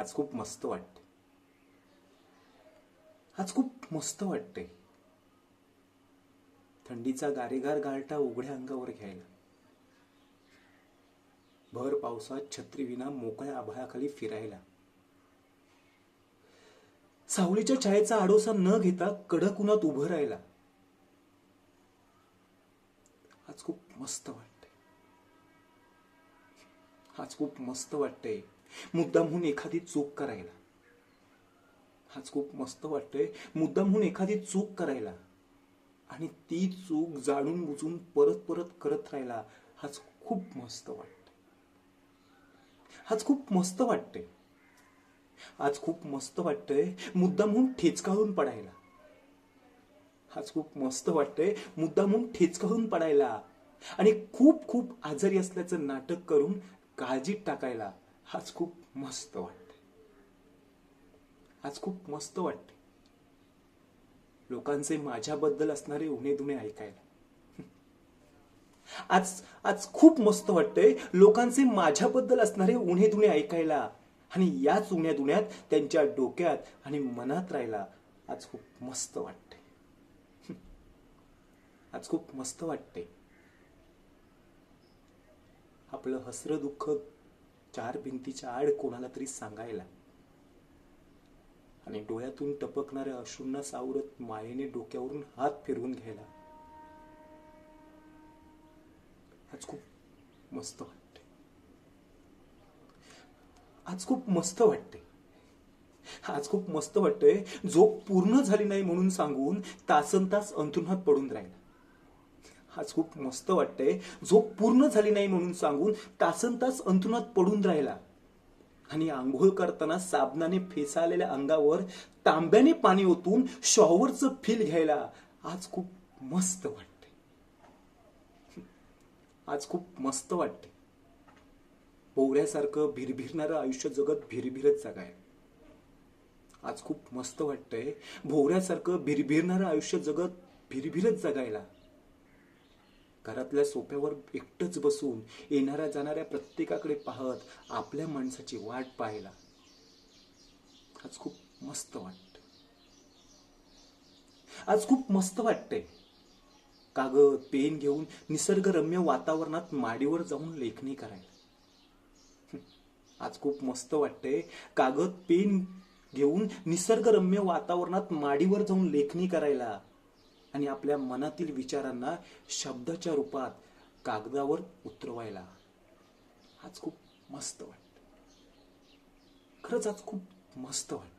आज खूप मस्त वाटते. आज खूप मस्त वाटते. थंडीचा गारेगार गारटा उघड्या अंगावर घ्यायला. भर पावसात छत्रीविना मोकळ्या आभाळाखाली फिरायला. सावलीच्या छायेचा आडोसा न घेता कडक उन्हात उभं राहायला. आज खूप मस्त वाटते. आज खूप मस्त वाटते. मुद्दामहून एखादी चूक करायला. हाच खूप मस्त वाटतंय. मुद्दामहून एखादी चूक करायला. आणि ती चूक जाणून बुजून परत परत करत राहायला हाच खूप मस्त वाटत हाच खूप मस्त वाटतंय. आज खूप मस्त वाटतंय मुद्दामहून ठेचकाळून पडायला. आज खूप मस्त वाटतंय मुद्दामहून ठेचकाळून पडायला. आणि खूप खूप आजारी असल्याचं नाटक करून काळजीत टाकायला. आज खूप मस्त वाटते आज खूप मस्त वाटते लोकांचे माझ्याबद्दल असणारे उणे दुणे ऐकायला. आज आज खूप मस्त वाटतंय. लोकांचे माझ्याबद्दल असणारे उणे दुणे ऐकायला. आणि याच उण्या दुण्यात त्यांच्या डोक्यात आणि मनात राहायला आज खूप मस्त वाटते आज खूप मस्त वाटते आपलं हसरं दुःख चार भिंतीच्या आड कोणाला तरी सांगायला. आणि डोळ्यातून टपकणाऱ्या अश्रूंना सावरत मायेने डोक्यावरून हात फिरवून घ्यायला. आज खूप मस्त वाटते. आज खूप मस्त वाटते. आज खूप मस्त वाटतंय. झोप पूर्ण झाली नाही म्हणून सांगून तासन तास अंथरुणात पडून राहिला. आज खूप मस्त वाटतंय. झोप पूर्ण झाली नाही म्हणून सांगून तासन तास अंथरुणात पडून राहिला. आणि आंघोळ करताना साबणाने फेसाळलेल्या अंगावर तांब्याने पाणी ओतून शॉवरचं फील घ्यायला आज खूप मस्त वाटते आज खूप मस्त वाटते पोवऱ्यासारखं भिरभिरणारं आयुष्य जगत भिरभिरत जगाय. आज खूप मस्त वाटतंय. भोवऱ्यासारखं भिरभिरणारं आयुष्य जगत भिरभिरत जगायला. घरातल्या सोफ्यावर एकटंच बसून येणाऱ्या जाणाऱ्या प्रत्येकाकडे पाहत आपल्या माणसाची वाट पाहायला आज खूप मस्त वाटत. आज खूप मस्त वाटतंय. कागद पेन घेऊन निसर्गरम्य वातावरणात माडीवर जाऊन लेखणी करायला. आज खूप मस्त वाटतंय. कागद पेन घेऊन निसर्गरम्य वातावरणात माडीवर जाऊन लेखणी करायला. आणि आपल्या मनातील विचारांना शब्दाच्या रूपात कागदावर उतरवायला. आज खूप मस्त वाटत. खरंच आज खूप मस्त वाटत.